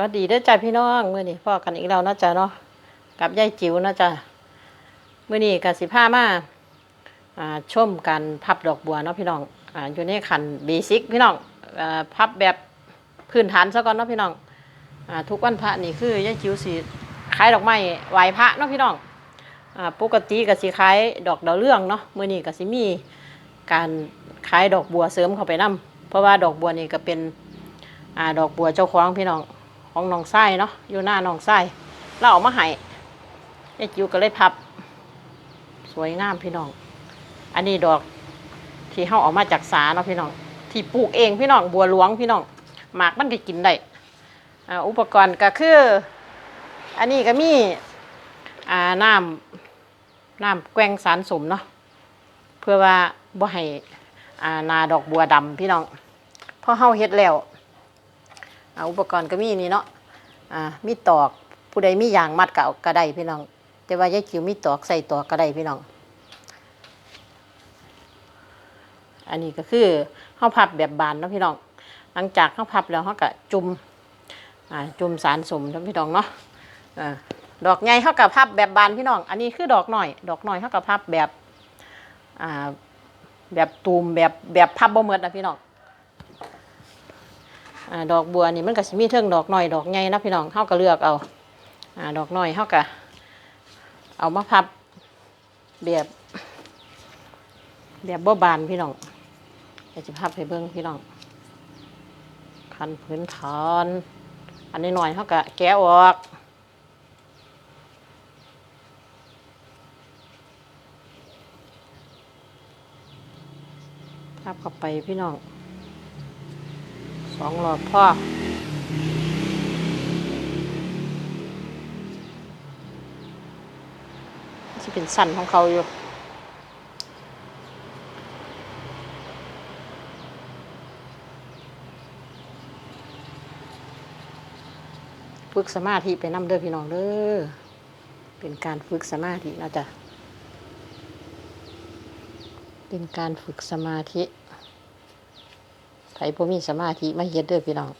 วัสดีด้อจ้าพี่น้องมื้อนี้พ่อกันอีกแล้วเนาะจ้าเนาะกับยายจิ๋วเนาะจ้ามื้อนี้ก็สิพามาอ่าชมการพับดอกบัวเนาะพี่น้องอ่าอยู่ในขันเบสิกพี่น้องอ่าพับแบบพื้นฐานซะก่อนเนาะพี่น้องอ่าทุกวันพระนี่คือยายจิ๋วสิขายดอกไม้ไหวพระเนาะพี่น้องอ่าปกติก็สิขายดอกดาวเรืองเนาะมื้อนี้ก็สิมีการขายดอกบัวเสริมเข้าไปนํเพราะว่าดอกบัวนี่ก็เป็นอ่าดอกบัวเจ้าของพี่น้อง ของน้องไส้เนาะอยู่หน้าน้องไส้เราเอามาให้ยายจิ๋วก็เลยพับ สวยงามพี่น้อง อันนี้ดอกที่เฮาเอามาจากสาเนาะพี่น้อง ที่ปลูกเองพี่น้องบัวหลวงพี่น้องหมากมันก็กินได้อ,อุปกรณ์ก็คือ อันนี้ก็มีอ่าน้ำน้ำแกงสารสมเนาะเพื่อว่าบ่ให้อ่านาดอกบัวดำพี่น้องพราะเฮาเฮ็ดแล้ว อ่าอุปกรณ์ก็มีนี่เนาะอ่ามีตอกผู้ใดมียางมัดก็เอาก็ได้พี่น้อง แต่ว่ายายจิ๋วมีตอกใส่ตอกก็ได้พี่น้อง อันนี้ก็คือเฮาพับแบบบานนะพี่น้อง หลังจากเฮาพับแล้วเฮาก็จุ่มอ่าจุ่มสารสมนะพี่น้องเนาะอ่าดอกใหญ่เฮาก็พับแบบบานพี่น้อง อันนี้คือดอกหน้อย ดอกหน้อยเฮาก็พับแบบอ่าแบบตูมแบบแบบพับบ่หมดนะพี่น้อง อ่าดอกบัวนี่มันก็สิมีเทิงดอกน้อยดอกใหญ่นะพี่น้องเฮาก็เลือกเอาอ่าดอกน้อยเฮาก็เอามาพับแบบแบบบ่บานพี่น้องเดี๋ยวจะพับให้เบิ่งพี่น้องคันพื้นฐานอันนี้หน่อยเฮาก็แกะออกพับเข้าไปพี่น้อง สองหลอดพ่อที่เป็นสั้นของเขาอยู่ฝึกสมาธิไปนำเด้อพี่น้องเด้อ เป็นการฝึกสมาธินะจ๊ะ เป็นการฝึกสมาธิ ไผบ่มีสมาธิมาเฮ็ดเด้อพี่น้อง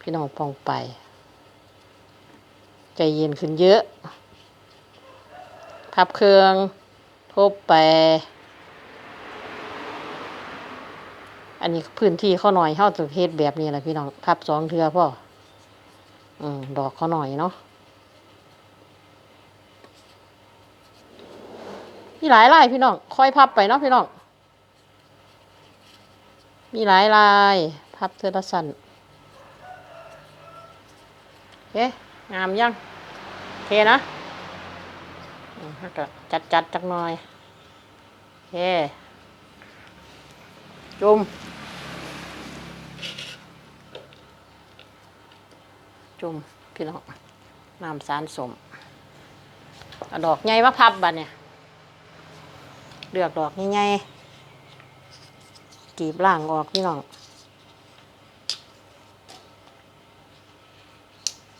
พี่น้องปองไป ใจเย็นขึ้นเยอะ พับเครื่องทบไป อันนี้พื้นที่เขาหน่อยเฮาต้องเฮ็ดแบบนี้แหละพี่น้อง พับสองเทือพ่ออืมดอกเขาหน่อยเนาะมีหลายลายพี่น้อง ค่อยพับไปเนาะพี่น้อง มีหลายลาย พับเทอละสันโอเคงามยังโอเคนะจัดจัดจักหน่อยโอเคจุ่มจุ่มพี่น้องน้ำสารสมอดอกใหญ่มาพับบัดเนี่ยเลือกดอกใหญ่ๆ กีบล่างออกพี่น้อง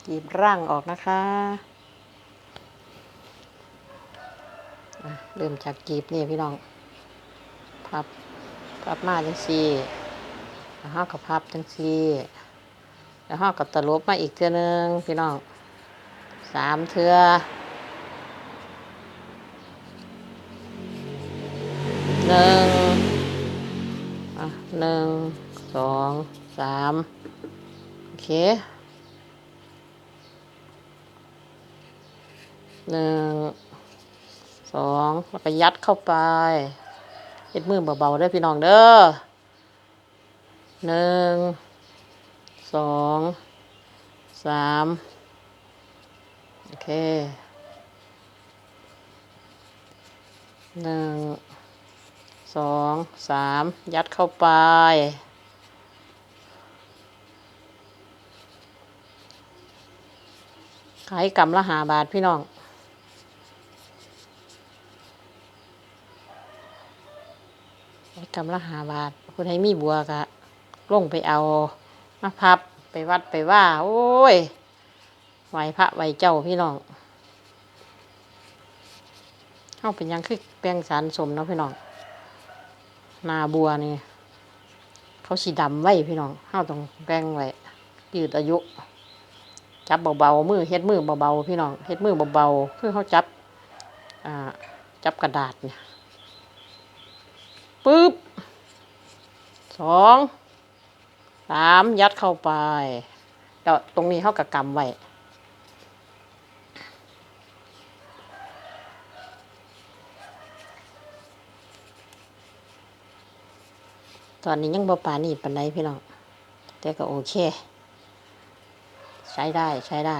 กีบร่างออกนะคะเริ่มจากกีบนี่พี่น้อง พับ พับมาจังสี่แล้วห้ากับพับจังสี่แล้วห้ากับตะลบมาอีกเทือนึงพี่น้องสามเทือหนึ่งอะ หนึ่งสองสามโอเคหนึ่งสองแล้วก็ยัดเข้าไปเฮ็ดมือเบาๆด้อพี่น้องเด้อหนึ่งสองสามโอเคหนึ่ง สองสามยัดเข้าไป ขายกำละหาบาทพี่น้องขายกำละหาบาทคุณให้มีบัวกะลงไปเอามาพับไปวัดไปว่า โอ้ยไหวพระไหวเจ้าพี่น้องเข้าเป็นยังคือแป้งสารสมเนาะพี่น้อง นาบัวนี่ เขาสีดำไว้พี่น้องเข้าต้องแป้งไว้ยืดอายุ จับเบาๆมือเฮ็ดมือเบาๆพี่น้องเฮ็ดมือเบาๆคือเขาจับจับกระดาษเนี่ยปึ๊บสองสามยัดเข้าไปแล้วตรงนี้เขากะกำไว้ ตอนนี้ยังบ่ปานี่ปานใดพี่น้อง แต่ก็โอเค ใช้ได้ใช้ได้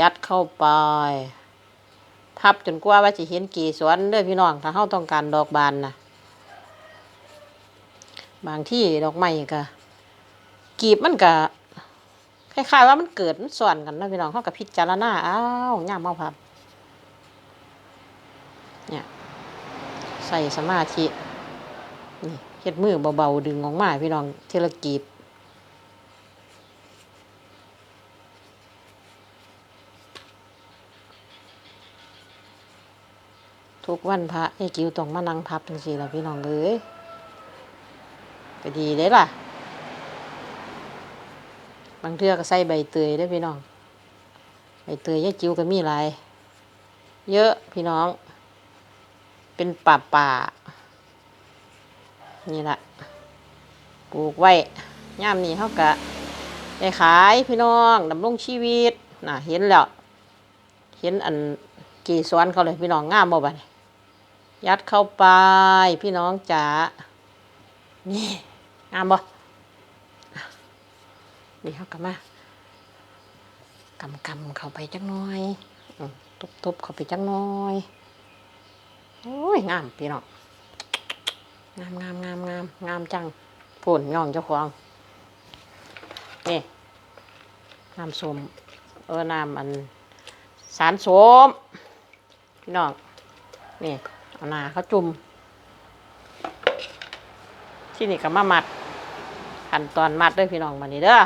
ยัดเข้าไป พับจนกว่าว่าจะเห็นกี่สวนเด้อพี่น้อง ถ้าเฮาต้องการดอกบานนะบางที่ดอกไม้ก็กีบมันก็คล้ายๆว่ามันเกิดมันส่วนกันนะพี่น้องเฮาก็พิจารณาอ้าวย่ามเมาพับ เนี่ย ใส่สมาธินี่เฮ็ดมือเบาๆดึงออกมาพี่น้องเทละกีบทุกวันพระไอ้กิวต้องมานั่งพับจังซี่ล่ะพี่น้องเอ้ยก็ดีเด้ล่ะ บางเทือก็ใส่ใบเตยเด้พี่น้อง ใบเตยยายจิ๋วก็มีหลาย เยอะพี่น้อง เป็นป่าป่านี่แหละปลูกไว้ย่ามนี้เขากะได้ขายพี่น้องดำรงชีวิตน่ะเห็นแล้ว เห็นอันกี่สวนเขาเลยพี่น้องงามบ่บัดนี้ยัดเข้าไปพี่น้องจ๋านี่งามบ่นี่เขากะมากำกำเข้าไปจักน้อยอืมทุบๆเข้าไปจักน้อย โอ้ยงามพี่น้องงามงามงามงามงามจังผลย่องเจ้าของนี่น้ำส้มเออน้ำอันสารส้มพี่น้องนี่เอานาเขาจุ่มที่นี่ก็มามัดขั้นตอนมัดด้วยพี่น้องมานี่เด้อ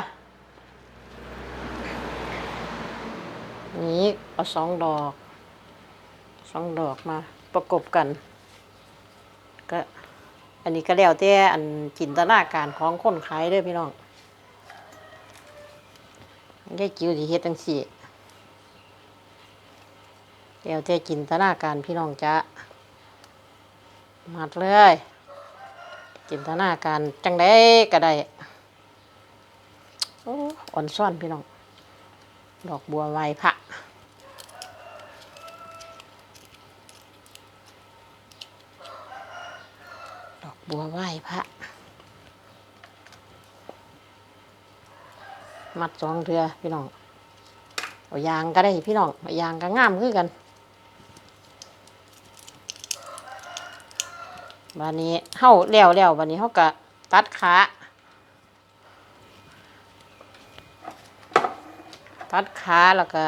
นี่เอาสองดอกสองดอกมา ประกบกัน ก็ อันนี้ก็แล้วแต่อันจินตนาการของคนขายเด้อพี่น้องยายจิ๋วสิเฮ็ดจังซี่แล้วแต่จินตนาการพี่น้องจะมัดเลย จินตนาการจังได้ก็ได้อ่อนซ่อนพี่น้อง ดอกบัวไวพระ ดอก บัวไหว้พระ มัดสองเรือพี่น้องเอายางก็ได้พี่น้องเอายางก็งามคือกันบานนี้เฮาแล้วแล้วบานนี้เฮาก็ตัดขาตัดขาแล้วก็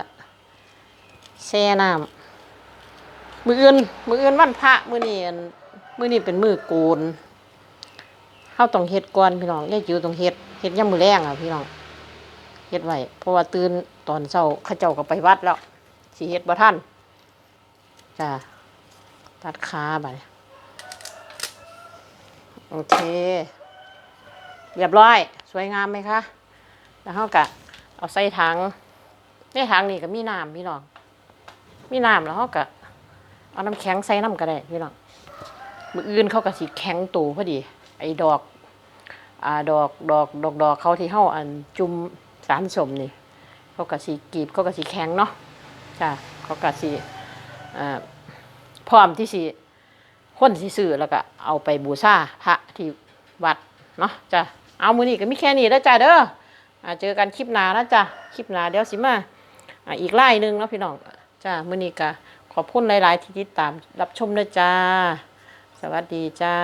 แช่น้ำมืออื่นมืออื่นวันพระมือนี้อันมือนี้เป็นมือโกน เฮาต้องเฮ็ดก่อนพี่น้องยายจิ๋วต้องเฮ็ดเฮ็ดยามมื้อแรงอะพี่น้องเฮ็ดไว้เพราะว่าตื่นตอนเช้าเขาเจ้าก็ไปวัดแล้วสิเฮ็ดบ่ทันจ้าตัดขาบัดโอเค เรียบร้อย สวยงามไหมคะ แล้วเฮาก็เอาใส่ถังในถังนี่ก็มีน้ำพี่น้อง มีน้ำแล้วเฮาก็เอาน้ำแข็งใส่น้ำก็ได้พี่น้องมืออื่นเขาก็สิแข็งตูพอดี ไอ้ดอกอ่าดอกดอกดอกดอกเขาที่เฮาอันจุ่มสารสมนี่เขาก็สิกรีบเขาก็สิแข็งเนาะจ้ะเขาก็สิอ่าพร้อมที่สิคนสิซื้อแล้วก็เอาไปบูชาพระที่วัดเนาะจ้ะเอามือนี้ก็มีแค่นี้แล้วจ้ะเด้อเจอกันคลิปหน้านะจ้ะคลิปหน้าเดี๋ยวสิมาอีกไล่หนึ่งเนาะพี่น้องจ้ะมือนี้ก็ขอบคุณหลาย ๆ ที่ติดตามรับชมด้วยจ้า สวัสดีจ้า